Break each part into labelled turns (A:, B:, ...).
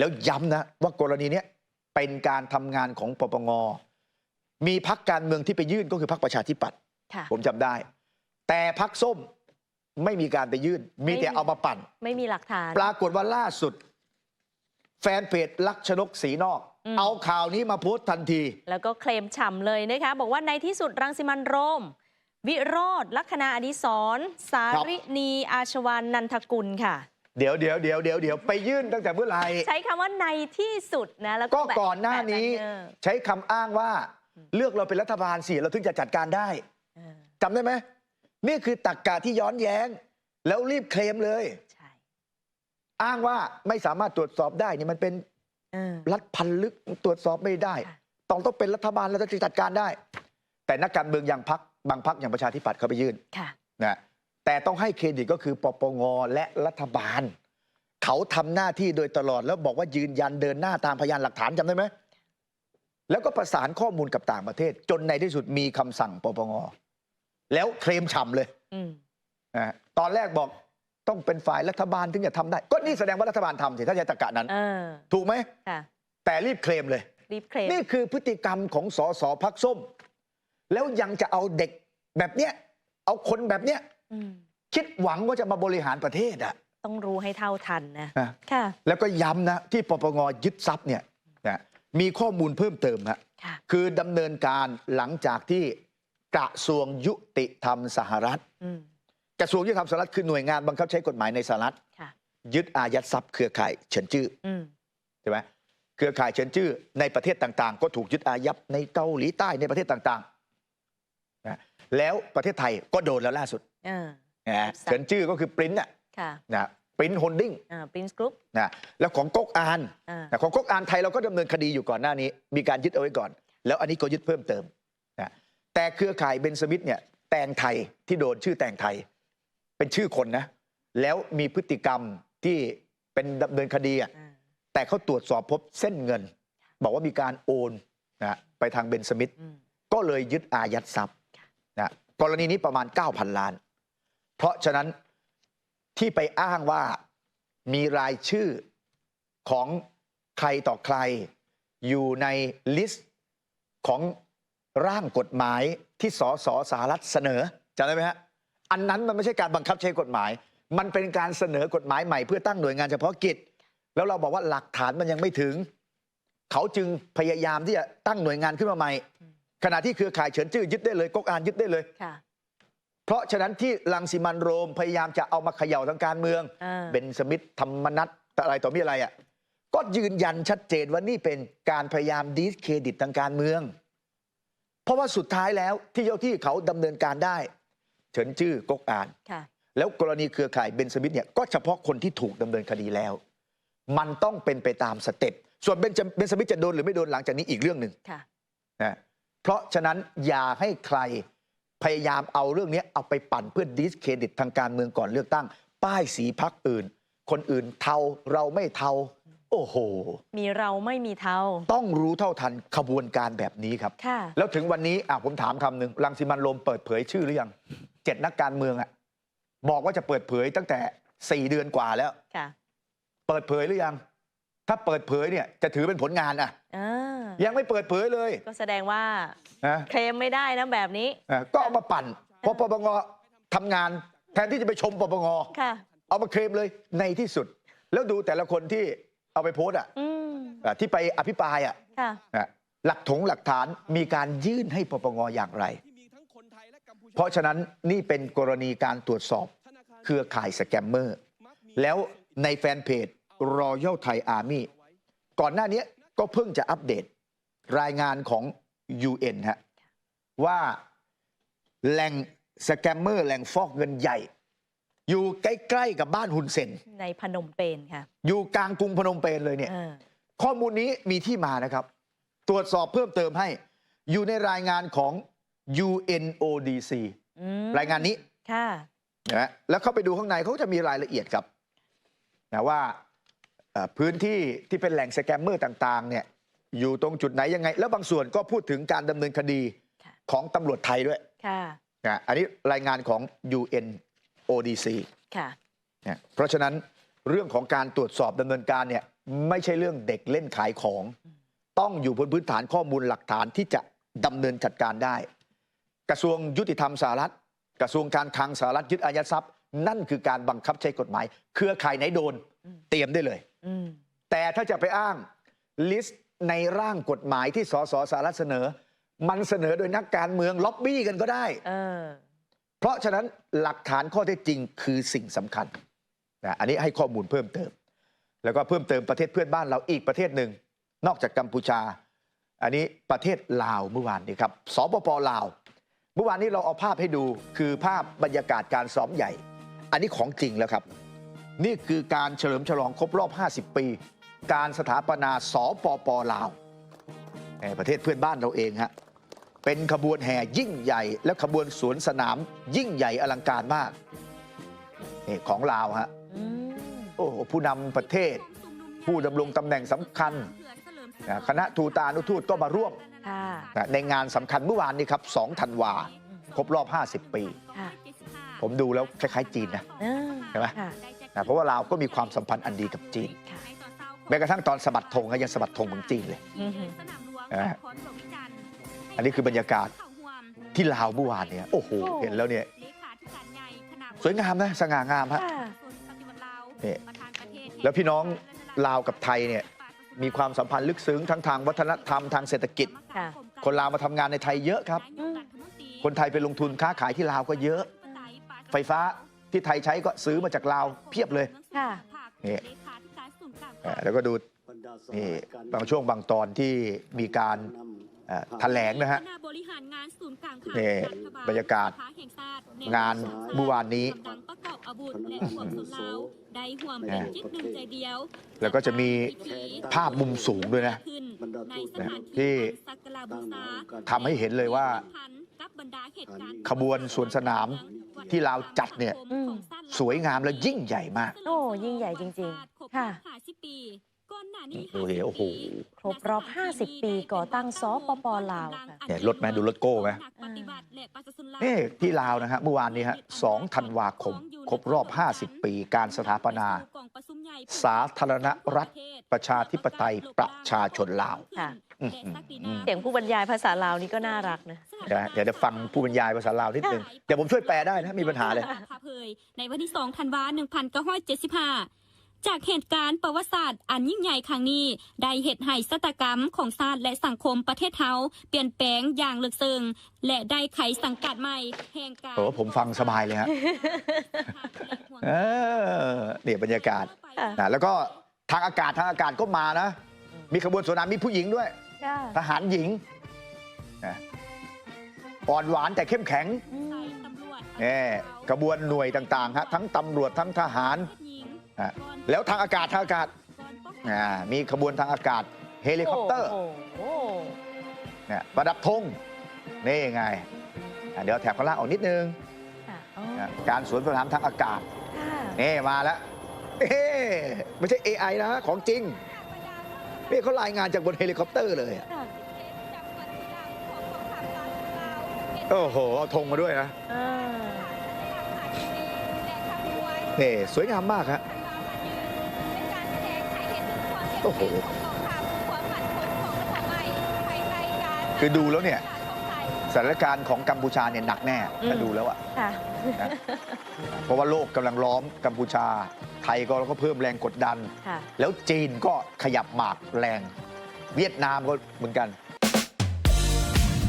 A: แล้วย้ำนะว่ากรณีเนี้ยเป็นการทำงานของปปง มีพักการเมืองที่ไปยื่นก็คือพักประชาธิปัตย์
B: ค่ะ
A: ผมจำได้ แต่พักส้มไม่มีการไปยื่น มีแต่
B: ไม่มี
A: เอามาปั่น
B: ไม่มีหลักฐาน
A: ปรากฏว่าล่าสุด แฟนเพจลักษณกสีนอก
B: อืม
A: เอาข่าวนี้มาโพสต์ทันที
B: แล้วก็เคลมฉ่ำเลยนะคะ บอกว่าในที่สุดรังสิมันโรม วิโรธลัคนาอดิศรสารินีอาชวานนันทกุลค่ะ
A: เดี๋ยวเดี๋ยวเดี๋ยวเดี๋ยวเดี๋ยวไปยื่นตั้งแต่เมื่อไหร่
B: ใช้คำว่าในที่สุดนะแล้ว
A: ก็
B: แบบ
A: ก่อนหน้านี้
B: แบบเออ
A: ใช้คำอ้างว่าเลือกเราเป็นรัฐบาลสิเราถึงจะจัดการได้
B: เออ
A: จำได้ไหมนี่คือตักกะที่ย้อนแย้ง แล้วรีบเคลมเลย
B: ใช่
A: อ้างว่าไม่สามารถตรวจสอบได้นี่มันเป็น
B: เออ
A: รัฐพันลึกตรวจสอบไม่ได้
B: ค่ะ
A: ต้องต้องเป็นรัฐบาลแล้วจะจัดการได้ แต่นักการเมืองอย่างพักบางพักอย่างประชาธิปัตย์เขาไปยื่น
B: ค่ะ
A: นะ แต่ต้องให้เครดิตก็คือปปงและรัฐบาล เขาทำหน้าที่โดยตลอดแล้วบอกว่ายืนยันเดินหน้าตามพยานหลักฐานจำได้ไหม แล้วก็ประสานข้อมูลกับต่างประเทศ จนในที่สุดมีคำสั่งปปงแล้วเคลมฉ่ำเลย
B: อืม
A: นะตอนแรกบอกต้องเป็นฝ่ายรัฐบาลถึงจะทำได้ ก็นี่แสดงว่ารัฐบาลทำสิถ้าใช้ตรรกะนั้น
B: เออ
A: ถูกไหม
B: ค่ะ
A: แต่รีบเคลมเลย
B: รีบเคลม
A: นี่คือพฤติกรรมของสสพักส้ม แล้วยังจะเอาเด็กแบบเนี้ย เอาคนแบบเนี้ย
B: อืม
A: คิดหวังว่าจะมาบริหารประเทศอะ
B: ต้องรู้ให้เท่าทันนะ
A: นะ
B: ค่ะ
A: แล้วก็ย้ำนะ ที่ปปงยึดทรัพย์เนี่ยนะมีข้อมูลเพิ่มเติมฮะ
B: ค่ะ
A: คือดำเนินการหลังจากที่กระทรวงยุติธรรมสหรัฐ
B: อืม
A: กระทรวงยุติธรรมสหรัฐคือหน่วยงานบังคับใช้กฎหมายในสหรัฐ
B: ค่ะ
A: ยึดอายัดทรัพย์เครือข่ายเฉินจื้อ
B: อืม
A: ใช่ไหมเครือข่ายเฉินจื้อในประเทศต่างๆ ก็ถูกยึดอายัดในเกาหลีใต้ในประเทศต่างๆนะ แล้วประเทศไทยก็โดนแล้วล่าสุด
B: เออ
A: นะ
B: ครับ
A: เฉินจื้อก็คือปริ้นน่ะ
B: ค่ะ
A: นะปริ้นโฮลดิ้ง
B: อ่าปรินซ์กรุ๊ป
A: นะแล้วของก๊กอาน
B: อ่า
A: นะของก๊กอานไทยเราก็ดำเนินคดีอยู่ก่อนหน้านี้ มีการยึดเอาไว้ก่อน แล้วอันนี้ก็ยึดเพิ่มเติมนะแต่เครือข่ายเบนสมิธเนี่ยแตงไทยที่โดนชื่อแตงไทย เป็นชื่อคนนะ แล้วมีพฤติกรรมที่เป็นดำเนินคดีอะ
B: อ่า
A: แต่เขาตรวจสอบพบเส้นเงิน บอกว่ามีการโอนนะไปทางเบนสมิธ
B: อืม
A: ก็เลยยึดอายัดทรัพย์
B: ค่ะ
A: นะกรณีนี้ประมาณ 9,000 ล้าน เพราะฉะนั้นที่ไปอ้างว่ามีรายชื่อของใครต่อใคร อยู่ในลิสต์ของร่างกฎหมายที่สสสหรัฐเสนอจำได้ไหมฮะอันนั้นมันไม่ใช่การบังคับใช้กฎหมาย มันเป็นการเสนอกฎหมายใหม่ เพื่อตั้งหน่วยงานเฉพาะกิจ แล้วเราบอกว่าหลักฐานมันยังไม่ถึง เขาจึงพยายามที่จะตั้งหน่วยงานขึ้นมาใหม่ ขณะที่เครือข่ายเฉินจื้อยึดได้เลยก๊กอานยึดได้เลย
B: ค่ะ
A: เพราะฉะนั้นที่ลังสิมันโรมพยายามจะเอามาเขย่าทางการเมือง
B: อ่า
A: เบนสมิธธรรมนัตอะไรต่อมีอะไรอะก็ยืนยันชัดเจนว่านี่เป็นการพยายามดิสเครดิตทางการเมือง เพราะว่าสุดท้ายแล้วที่เจ้าที่เขาดำเนินการได้ เฉินจื้อก๊กอาน
B: ค่ะ
A: แล้วกรณีเครือข่ายเบนสมิธเนี่ยก็เฉพาะคนที่ถูกดำเนินคดีแล้ว มันต้องเป็นไปตามสเต็ปส่วนเบนจะเบนสมิธจะโดนหรือไม่โดนหลังจากนี้อีกเรื่องหนึ่ง
B: ค่ะ
A: นะ เพราะฉะนั้นอย่าให้ใครพยายามเอาเรื่องนี้เอาไปปั่นเพื่อดิสเครดิตทางการเมืองก่อนเลือกตั้ง ป้ายสีพักอื่น คนอื่นเทาเราไม่เทา โอ้โห
B: มีเราไม่มีเท่า
A: ต้องรู้เท่าทันขบวนการแบบนี้ครับ
B: ค่ะ
A: แล้วถึงวันนี้อะผมถามคำหนึ่งรังสิมันต์โรมเปิดเผยชื่อหรือยังเจ็ดนักการเมืองอะบอกว่าจะเปิดเผยตั้งแต่สี่เดือนกว่าแล้ว
B: ค่ะ
A: เปิดเผยหรือยัง ถ้าเปิดเผยเนี่ยจะถือเป็นผลงานอะ
B: อ่า
A: ยังไม่เปิดเผยเลย
B: ก็แสดงว่า
A: นะ
B: เคลมไม่ได้นะแบบนี้
A: อะก็เอามาปั่นพอปปงทำงาน แทนที่จะไปชมปปง
B: ค่ะ
A: เอามาเคลมเลยในที่สุด แล้วดูแต่ละคนที่เอาไปโพสต์อะ
B: อืม
A: อะที่ไปอภิปรายอะ
B: ค่ะ
A: อะหลักถงหลักฐานมีการยื่นให้ปปงอย่างไร เพราะฉะนั้นนี่เป็นกรณีการตรวจสอบเครือข่ายสแกมเมอร์ แล้วในแฟนเพจ Royal Thai Army ก่อนหน้านี้ก็เพิ่งจะอัปเดตรายงานของ UN ฮะว่าแหล่งสแกมเมอร์แหล่งฟอกเงินใหญ่ อยู่ใกล้ ๆ กับบ้านฮุนเซน
B: ในพนมเปญค่ะ
A: อยู่กลางกรุงพนมเปญเลยเนี่ย
B: เออ
A: ข้อมูลนี้มีที่มานะครับ ตรวจสอบเพิ่มเติมให้ อยู่ในรายงานของ UNODC
B: อืม
A: รายงานนี้
B: ค่ะ
A: นะฮะแล้วเข้าไปดูข้างในเขาจะมีรายละเอียดครับนะว่าเอ่อ พื้นที่ที่เป็นแหล่งสแกมเมอร์ต่างๆเนี่ยอยู่ตรงจุดไหนยังไง แล้วบางส่วนก็พูดถึงการดำเนินคดี
B: ค่ะ
A: ของตำรวจไทยด้วย
B: ค่ะ
A: นะอันนี้รายงานของ UNODC
B: ค่ะ
A: นะเพราะฉะนั้นเรื่องของการตรวจสอบดำเนินการเนี่ยไม่ใช่เรื่องเด็กเล่นขายของ ต้องอยู่บนพื้นฐานข้อมูลหลักฐานที่จะดำเนินจัดการได้ กระทรวงยุติธรรมสหรัฐ กระทรวงการคลังสหรัฐยึดอายัดทรัพย์ นั่นคือการบังคับใช้กฎหมาย เครือข่ายไหนโดน
B: อืม
A: เตรียมได้เลย
B: อืม
A: แต่ถ้าจะไปอ้างลิสต์ในร่างกฎหมายที่สสสหรัฐเสนอ มันเสนอโดยนักการเมืองล็อบบี้กันก็ได้
B: เออ
A: เพราะฉะนั้นหลักฐานข้อเท็จจริงคือสิ่งสำคัญนะอันนี้ให้ข้อมูลเพิ่มเติม แล้วก็เพิ่มเติมประเทศเพื่อนบ้านเราอีกประเทศหนึ่ง นอกจากกัมพูชา อันนี้ประเทศลาวเมื่อวานนี้ครับสปปลาว เมื่อวานนี้เราเอาภาพให้ดูคือภาพบรรยากาศการซ้อมใหญ่ อันนี้ของจริงแล้วครับ นี่คือการเฉลิมฉลองครบรอบ 50 ปี การสถาปนาสปปลาวแหมประเทศเพื่อนบ้านเราเองฮะเป็นขบวนแห่ยิ่งใหญ่ และขบวนสวนสนามยิ่งใหญ่อลังการมากนี่ของลาวฮะ
B: อืม
A: โอ้โหผู้นำประเทศ ผู้ดำรงตำแหน่งสำคัญนะคณะทูตานุทูตก็มาร่วม
B: ค่ะ
A: นะในงานสำคัญเมื่อวานนี้ครับ2ธันวาครบรอบ 50 ปี
B: ค่ะ
A: ผมดูแล้วคล้ายๆจีนนะ
B: เออ
A: ใช่ไหม
B: ค่ะ
A: นะเพราะว่าลาวก็มีความสัมพันธ์อันดีกับจีน
B: ค่ะ
A: แม้กระทั่งตอนสะบัดธงก็ยังสะบัดธงเหมือนจีนเลย
B: อืม
A: อ่าอันนี้คือบรรยากาศที่ลาวเมื่อวานเนี่ยโอ้โหเห็นแล้วเนี่ยสวยงามนะสง่างามฮะ
B: ค่ะ
A: นี่แล้วพี่น้องลาวกับไทยเนี่ยมีความสัมพันธ์ลึกซึ้งทั้งทางวัฒนธรรมทางเศรษฐกิจ
B: ค่ะ
A: คนลาวมาทำงานในไทยเยอะครับ
B: อืม
A: คนไทยไปลงทุนค้าขายที่ลาวก็เยอะ ไฟฟ้า ที่ไทยใช้ก็ซื้อมาจากลาวเพียบเลย
B: ค่ะ
A: นี่อ่าแล้วก็ดูนี่บางช่วงบางตอนที่มีการเอ่อแถลงนะฮะ
C: บริหารงานศูนย์กลาง
A: นี่บรรยากาศงานเมื่อวานนี้
C: ดังประกอบอาวุธและห่วงสุนลาวได้ห่วมเป็นจิตหนึ่งใจเดียว
A: แล้วก็จะมีภาพมุมสูงด้วยนะ
C: ขึ้นในสถาน
A: ที่
C: ที่ สักการะบูชา
A: ทำให้เห็นเลยว่า
C: กับ บรรดาเหตุการณ์
A: ขบวนสวนสนามที่ลาวจัดเนี่ย
B: อืม
A: สวยงามและยิ่งใหญ่มาก
B: โอ้ยิ่งใหญ่จริงๆ ค่ะ
A: นี่ดูดิโอ้โห
B: ครบรอบ 50 ปีก่อตั้งสปปลาวค่ะ
A: เนี่ยรถไหมดูรถโก้ไหมนี่ที่ลาวนะฮะเมื่อวานนี้ฮะ2ธันวาคม ครบรอบ 50 ปีการสถาปนา สาธารณรัฐ ประชาธิปไตยประชาชนลาว
B: ค่ะ
A: อืมอืมอืม
B: เสียงผู้บรรยายภาษาลาวนี่ก็น่ารักนะ
A: เดี๋ยวเดี๋ยวจะฟังผู้บรรยายภาษาลาวนิดนึงเดี๋ยวผมช่วยแปลได้นะมีปัญหาเลย
C: พาเผยในวันที่2ธันวาคม1975 จากเหตุการณ์ประวัติศาสตร์อันยิ่งใหญ่ครั้งนี้ ได้เหตุให้สตกรรมของชาติและสังคมประเทศเฮาเปลี่ยนแปลงอย่างลึกซึ้งและได้ไขสังกัดใหม่แห่งการ
A: โอ้ผมฟังสบายเลยฮะเออเนี่ยบรรยากาศ
B: ค่ะ
A: นะแล้วก็ทางอากาศทางอากาศก็มานะ มีขบวนสวนน้ำมีผู้หญิงด้วย
B: ค่ะ
A: ทหารหญิงนะอ่อนหวานแต่เข้มแข็ง
B: อืม
A: แน่กระบวนหน่วยต่างๆฮะทั้งตำรวจทั้งทหารอะแล้วทางอากาศทางอากาศอ่ามีขบวนทางอากาศเฮลิคอปเตอร์
B: โอ้โห
A: เนี่ยประดับธงนี่ไงอะเดี๋ยวแถบข้างล่างออกนิดนึง
B: ค่ะอ๋อ
A: นะการสวนสนามทางอากาศ
B: ค่ะ
A: นี่มาแล้วเอ๊ะไม่ใช่ AI นะ ของจริง นี่เขารายงานจากบนเฮลิคอปเตอร์เลยอะ
B: ค่ะ
A: โอ้โห เอาธงมาด้วยนะ
B: อ่า
A: นี่สวยงามมากฮะโอ้โห คือดูแล้วเนี่ยสถานการณ์ของกัมพูชาเนี่ยหนักแน่ถ้าดูแล้วอะ
B: ค่ะ
A: นะเพราะว่าโลกกำลังล้อมกัมพูชา ไทยก็ก็เพิ่มแรงกดดัน
B: ค่ะ
A: แล้วจีนก็ขยับหมากแรง เวียดนามก็เหมือนกัน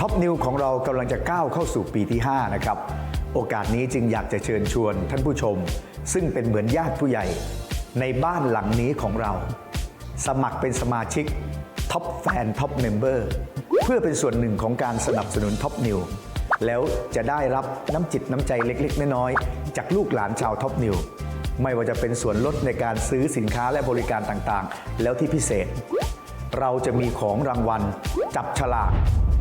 D: ท็อปนิวของเรากำลังจะก้าวเข้าสู่ปีที่ 5 นะครับ โอกาสนี้จึงอยากจะเชิญชวนท่านผู้ชม ซึ่งเป็นเหมือนญาติผู้ใหญ่ ในบ้านหลังนี้ของเรา สมัครเป็นสมาชิกท็อปแฟนท็อปเมมเบอร์เพื่อเป็นส่วนหนึ่งของการสนับสนุนท็อปนิวแล้วจะได้รับน้ำจิตน้ำใจเล็ก ๆ น้อยๆจากลูกหลานชาวท็อปนิว ไม่ว่าจะเป็นส่วนลดในการซื้อสินค้าและบริการต่างๆ แล้วที่พิเศษ เราจะมีของรางวัล จับฉลาก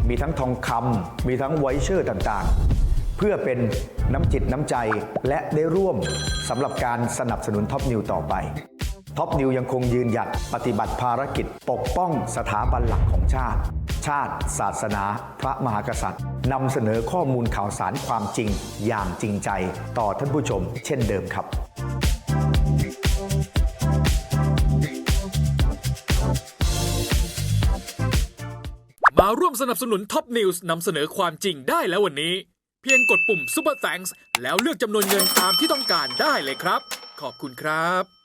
D: มีทั้งทองคำมีทั้งไวเชอร์ต่างๆ เพื่อเป็นน้ำจิตน้ำใจและได้ร่วมสำหรับการสนับสนุนท็อปนิวต่อไปท็อปนิวยังคงยืนหยัดปฏิบัติภารกิจปกป้องสถาบันหลักของชาติ ชาติ ศาสนา พระมหากษัตริย์นำเสนอข้อมูลข่าวสารความจริงอย่างจริงใจ ต่อท่านผู้ชม เช่นเดิมครับ
E: มาร่วมสนับสนุนท็อปนิวส์นำเสนอความจริงได้แล้ววันนี้ เพียงกดปุ่ม Super Thanks แล้วเลือกจำนวนเงินตามที่ต้องการได้เลยครับ ขอบคุณครับ